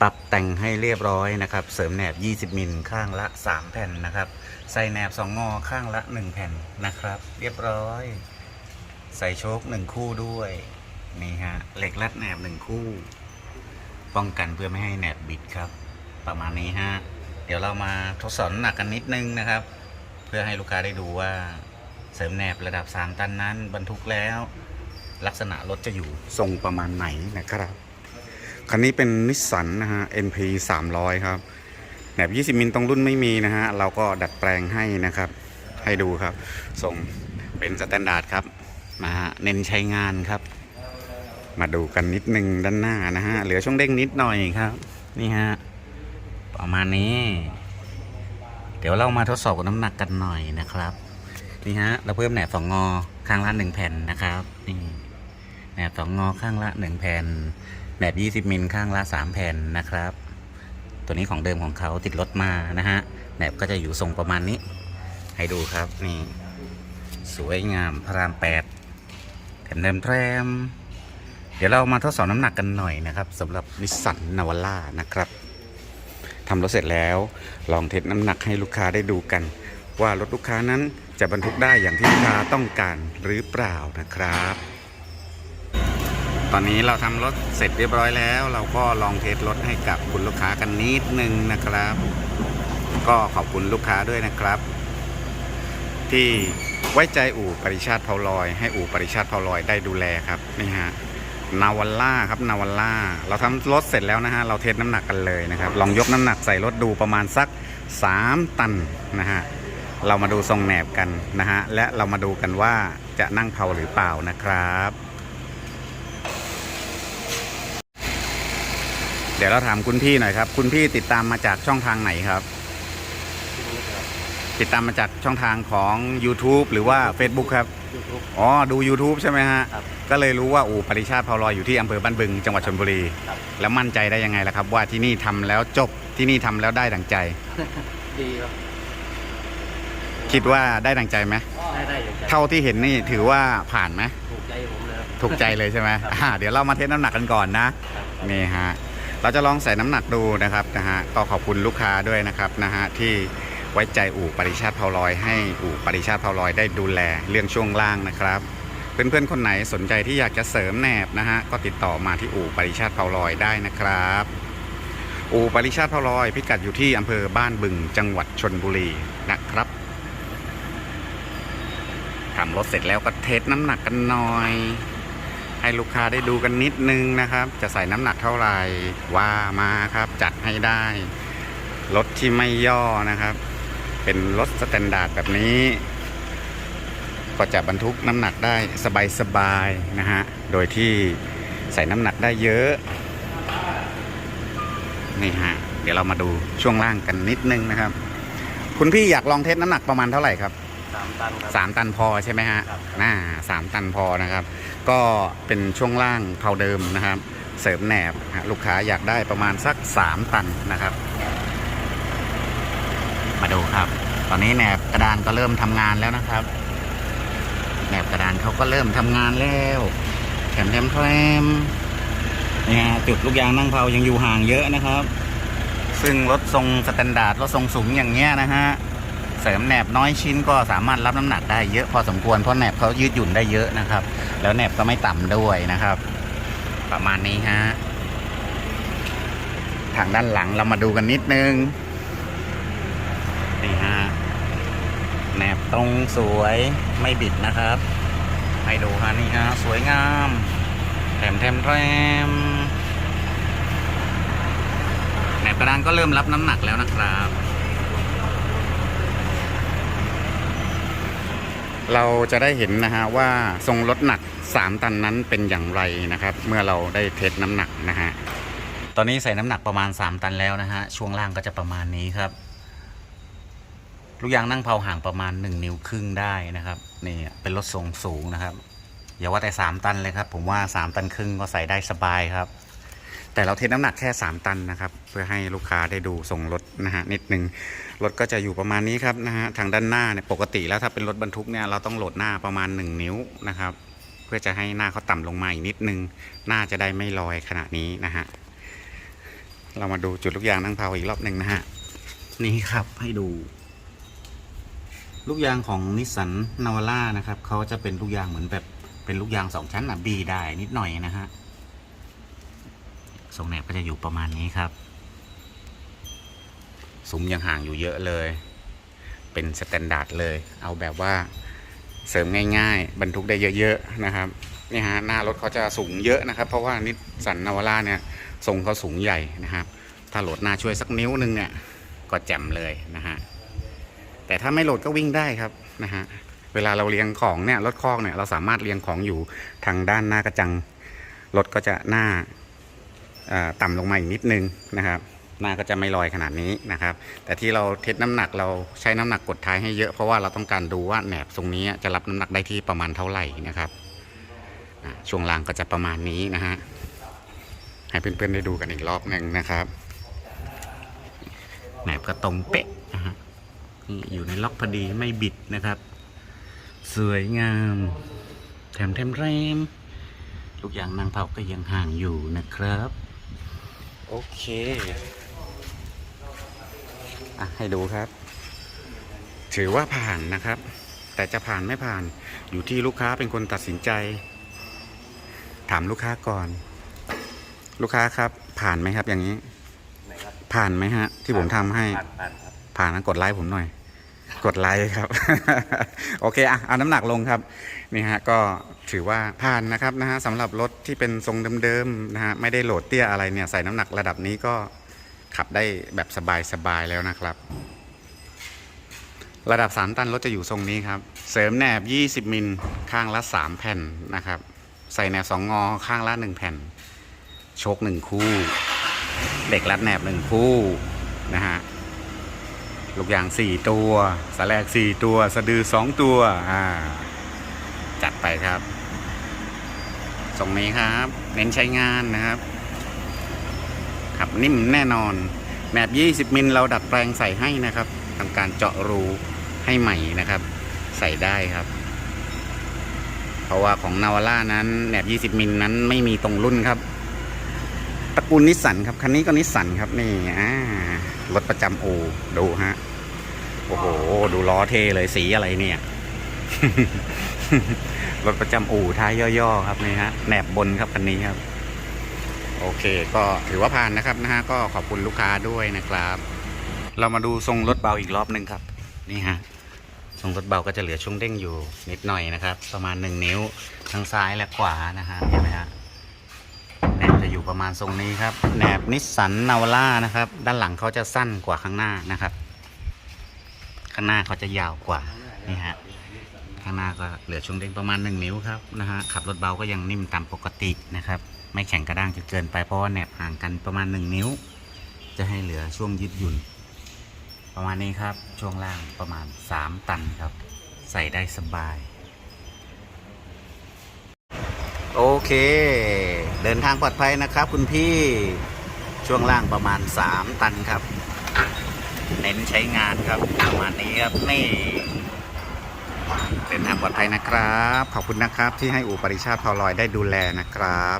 ปรับแต่งให้เรียบร้อยนะครับ เสริมแหนบ 20 มิลข้างละ 3 แผ่นนะครับ ใส่แหนบ 2 งอข้างละ 1 แผ่นนะครับ เรียบร้อย ใส่โชค 1 คู่ด้วยนี่ฮะเหล็กรัดแหนบ 1 คู่ ป้องกันเพื่อไม่ให้แหนบบิดครับ ประมาณนี้ฮะเดี๋ยวเรามาทดสอบหนักกันนิดนึงนะครับ เพื่อให้ลูกค้าได้ดูว่าเสริมแหนบระดับ 3 ตันนั้นบรรทุกแล้ว ลักษณะรถจะอยู่ทรงประมาณไหนนะครับ คันนี้เป็นนิสสันนะฮะ NP 300 ครับแหนบ20 มิลตรงรุ่นไม่มีนะฮะ เราก็ดัดแปลงให้นะครับ ให้ดูครับ ส่งเป็นสแตนดาร์ดครับ มาเน้นใช้งานครับ มาดูกันนิดนึงด้านหน้านะฮะ เหลือช่วงเด้งนิดหน่อยครับ นี่ฮะ ประมาณนี้ เดี๋ยวเรามาทดสอบกับน้ำหนักกันหน่อยนะครับ นี่ฮะ เราเพิ่มแหนบสองงอข้างละหนึ่งแผ่นนะครับ นี่แหนบสองงอข้างละหนึ่งแผ่น แหนบ20 มิลข้างละ 3 แผ่นนะครับ ตัวนี้ของเดิมของเขาติดรถมานะฮะแหนบก็จะอยู่ทรงประมาณนี้ ให้ดูครับนี่ สวยงามพระรามแปดแถมเดิมแทรมเดี๋ยวเรามาทดสอบน้ำหนักกันหน่อยนะครับสำหรับนิสสันนาวาร่านะครับทำรถเสร็จแล้วลองเทสน้ำหนักให้ลูกค้าได้ดูกัน ว่ารถลูกค้านั้นจะบรรทุกได้อย่างที่ลูกค้าต้องการหรือเปล่านะครับ ตอนนี้เราทำรถเสร็จเรียบร้อยแล้ว เราก็ลองเทสรถให้กับคุณลูกค้ากันนิดนึงนะครับ ก็ขอบคุณลูกค้าด้วยนะครับ ที่ไว้ใจอู่ปริชาติเผาลอย ให้อู่ปริชาติเผาลอยได้ดูแลครับนี่ฮะนาวาล่าครับนาวาล่าเราทำรถเสร็จแล้วนะฮะเราเทสน้ำหนักกันเลยนะครับ ลองยกน้ำหนักใส่รถดูประมาณสัก 3 ตันนะฮะเรามาดูทรงแหนบกันนะฮะและเรามาดูกันว่าจะนั่งเผาหรือเปล่านะครับ เดี๋ยวเราถามคุณพี่หน่อยครับ คุณพี่ติดตามมาจากช่องทางไหนครับ ติดตามมาจากช่องทางของ YouTube หรือว่า Facebook ครับยูทูบอ๋อดู YouTube ใช่ไหมฮะ ครับก็เลยรู้ว่าอู่ปริชาติเผาลอยอยู่ที่อำเภอบ้านบึง จังหวัดชลบุรี ครับ แล้วมั่นใจได้ยังไงล่ะครับ ว่าที่นี่ทำแล้วจบที่นี่ทำแล้วได้ดังใจ ดีครับคิดว่าได้ดังใจไหมได้ได้อย่างใจเท่าที่เห็นนี่ถือว่าผ่านไหมถูกใจผมเลยครับ ถูกใจเลยใช่ไหมครับ อ่าเดี๋ยวเรามาเทสน้ำหนักกันก่อนนะ ครับนี่ฮะ เราจะลองใส่น้ำหนักดูนะครับนะฮะก็ขอบคุณลูกค้าด้วยนะครับนะฮะที่ไว้ใจอู่ปริชาติเผาลอย ให้อู่ปริชาติเผาลอยได้ดูแลเรื่องช่วงล่างนะครับ เพื่อนๆคนไหนสนใจที่อยากจะเสริมแหนบนะฮะก็ติดต่อมาที่อู่ปริชาติเผาลอยได้นะครับอู่ปริชาติเผาลอย พิกัดอยู่ที่อำเภอบ้านบึงจังหวัดชนบุรีนะครับทำรถเสร็จแล้วก็เทสน้ำหนักกันหน่อย ให้ลูกค้าได้ดูกันนิดนึงนะครับ จะใส่น้ำหนักเท่าไหร่ว่ามาครับ จัดให้ได้ รถที่ไม่ย่อนะครับ เป็นรถสแตนดาร์ดแบบนี้ ก็จะบรรทุกน้ำหนักได้สบายๆนะฮะ โดยที่ใส่น้ำหนักได้เยอะนี่ฮะเดี๋ยวเรามาดูช่วงล่างกันนิดนึงนะครับ คุณพี่อยากลองเทสน้ำหนักประมาณเท่าไหร่ครับ สามตันครับ สามตันพอใช่ไหมฮะครับ น่าสามตันพอนะครับ ก็เป็นช่วงล่างเท่าเดิมนะครับ เสริมแหนบฮะลูกค้าอยากได้ประมาณสักสามตันนะครับ มาดูครับ ตอนนี้แหนบกระดานก็เริ่มทำงานแล้วนะครับ แหนบกระดานเขาก็เริ่มทำงานแล้วแถมแถมแถมนี่ฮะจุดลูกยางนั่งเผายังอยู่ห่างเยอะนะครับ ซึ่งรถทรงสแตนดาร์ดรถทรงสูงอย่างเงี้ยนะฮะ เสริมแหนบน้อยชิ้นก็สามารถรับน้ำหนักได้เยอะพอสมควรเพราะแหนบเขายืดหยุ่นได้เยอะนะครับ แล้วแหนบก็ไม่ต่ำด้วยนะครับ ประมาณนี้ฮะทางด้านหลังเรามาดูกันนิดนึงนี่ฮะแหนบตรงสวยไม่บิดนะครับให้ดูฮะนี่ฮะสวยงามแถมแถมแถมแหนบกระดานก็เริ่มรับน้ำหนักแล้วนะครับ เราจะได้เห็นนะฮะว่าทรงรถหนัก 3 ตันนั้นเป็นอย่างไรนะครับ เมื่อเราได้เทสน้ำหนักนะฮะตอนนี้ใส่น้ำหนักประมาณ 3 ตันแล้วนะฮะช่วงล่างก็จะประมาณนี้ครับ ลูกยางนั่งเผาห่างประมาณ 1 นิ้วครึ่งได้นะครับนี่เป็นรถทรงสูงนะครับอย่าว่าแต่ 3 ตันเลยครับ ผมว่า 3 ตันครึ่งก็ใส่ได้สบายครับ แต่เราเทน้ำหนักแค่ 3 ตันนะครับ เพื่อให้ลูกค้าได้ดูทรงรถนะฮะนิดนึงรถก็จะอยู่ประมาณนี้ครับนะฮะทางด้านหน้าเนี่ยปกติแล้วถ้าเป็นรถบรรทุกเนี่ยเราต้องโหลดหน้าประมาณ 1 นิ้วนะครับ เพื่อจะให้หน้าเขาต่ำลงมาอีกนิดนึง หน้าจะได้ไม่ลอยขนาดนี้นะฮะเรามาดูจุดลูกยางนั่งเผาอีกรอบหนึ่งนะฮะนี่ครับให้ดู ลูกยางของนิสสันนาวาร่านะครับเขาจะเป็นลูกยางเหมือนแบบเป็นลูกยางสองชั้นอะบีได้นิดหน่อยนะฮะ ทรงแหนบก็จะอยู่ประมาณนี้ครับ ซุ้มยังห่างอยู่เยอะเลย เป็นสแตนดาร์ดเลย เอาแบบว่าเสริมง่ายๆ บรรทุกได้เยอะๆนะครับนี่ฮะหน้ารถเขาจะสูงเยอะนะครับ เพราะว่านิสสันนาวาร่าเนี่ยทรงเขาสูงใหญ่นะครับ ถ้าโหลดหน้าช่วยสักนิ้วนึงเนี่ยก็แจ่มเลยนะฮะแต่ถ้าไม่โหลดก็วิ่งได้ครับนะฮะเวลาเราเรียงของเนี่ยรถคอกเนี่ยเราสามารถเรียงของอยู่ทางด้านหน้ากระจังรถก็จะหน้า ต่ำลงมาอีกนิดนึงนะครับ หน้าก็จะไม่ลอยขนาดนี้นะครับ แต่ที่เราเทสน้ำหนักเราใช้น้ำหนักกดท้ายให้เยอะเพราะว่าเราต้องการดูว่าแหนบตรงนี้จะรับน้ำหนักได้ที่ประมาณเท่าไหร่นะครับช่วงล่างก็จะประมาณนี้นะฮะให้เพื่อนๆได้ดูกันอีกรอบหนึ่งนะครับแหนบก็ตรงเป๊ะนะฮะนี่อยู่ในล็อกพอดีไม่บิดนะครับ สวยงาม แถมแถมแรมลูกยางนางเผาก็ยังห่างอยู่นะครับ โอเค อะ ให้ดูครับ ถือว่าผ่านนะครับ แต่จะผ่านไม่ผ่านอยู่ที่ลูกค้าเป็นคนตัดสินใจ ถามลูกค้าก่อน ลูกค้าครับ ผ่านไหมครับ อย่างนี้ ไหนครับผ่านไหมฮะ ที่ผมทำให้ ผ่านผ่านครับ ผ่านนะกดไลค์ผมหน่อย กดไลค์ครับ โอเคอะเอาน้ำหนักลงครับ นี่ฮะ ก็ ถือว่าผ่านนะครับนะฮะสำหรับรถที่เป็นทรงเดิมๆนะฮะไม่ได้โหลดเตี้ยอะไรเนี่ยใส่น้ำหนักระดับนี้ก็ขับได้แบบสบายๆแล้วนะครับ ระดับ 3 ตันรถจะอยู่ทรงนี้ครับ เสริมแหนบ 20 มิลข้างละ 3 แผ่นนะครับ ใส่แหนบ 2 งอข้างละ 1 แผ่น โชค 1 คู่ เด็กรัดแหนบ 1 คู่นะฮะลูกยาง 4 ตัวสแลก 4 ตัว สะดือ 2 ตัวอ่าจัดไปครับ ทรงนี้ครับ เน้นใช้งานนะครับ ขับนิ่มแน่นอนแหนบ20 มิลเราดัดแปลงใส่ให้นะครับทำการเจาะรูให้ใหม่นะครับ ใส่ได้ครับ เพราะว่าของนาวาร่านั้นแหนบ20 มิลนั้นไม่มีตรงรุ่นครับตระกูลนิสสันครับคันนี้ก็นิสสันครับนี่อ่ารถประจำอูดูฮะโอ้โห ดูล้อเท่เลยสีอะไรเนี่ย รถประจำอู่ท้ายย่อๆครับนี่ฮะแหนบบนครับคันนี้ครับ โอเค ก็ถือว่าผ่านนะครับนะฮะก็ขอบคุณลูกค้าด้วยนะครับ เรามาดูทรงรถเบาอีกรอบหนึ่งครับ นี่ฮะทรงรถเบาก็จะเหลือช่วงเด้งอยู่นิดหน่อยนะครับ ประมาณหนึ่งนิ้วทั้งซ้ายและขวานะฮะเห็นไหมฮะแหนบจะอยู่ประมาณทรงนี้ครับแหนบนิสสันนาวาร่านะครับ ด้านหลังเขาจะสั้นกว่าข้างหน้านะครับ ข้างหน้าเขาจะยาวกว่านี่ฮะ ข้างหน้าก็เหลือช่วงเด้งประมาณ 1 นิ้วครับนะฮะขับรถเบาก็ยังนิ่มตามปกตินะครับ ไม่แข็งกระด้างจนเกินไปเพราะว่าแหนบห่างกันประมาณ 1 นิ้ว จะให้เหลือช่วงยืดหยุ่น ประมาณนี้ครับช่วงล่างประมาณ 3 ตันครับ ใส่ได้สบาย โอเค เดินทางปลอดภัยนะครับ คุณพี่ช่วงล่างประมาณ 3 ตันครับ เน้นใช้งานครับประมาณนี้ครับนี่ ปลอดภัยนะครับ ขอบคุณนะครับที่ให้อู่ปริชาติพอลอยได้ดูแลนะครับ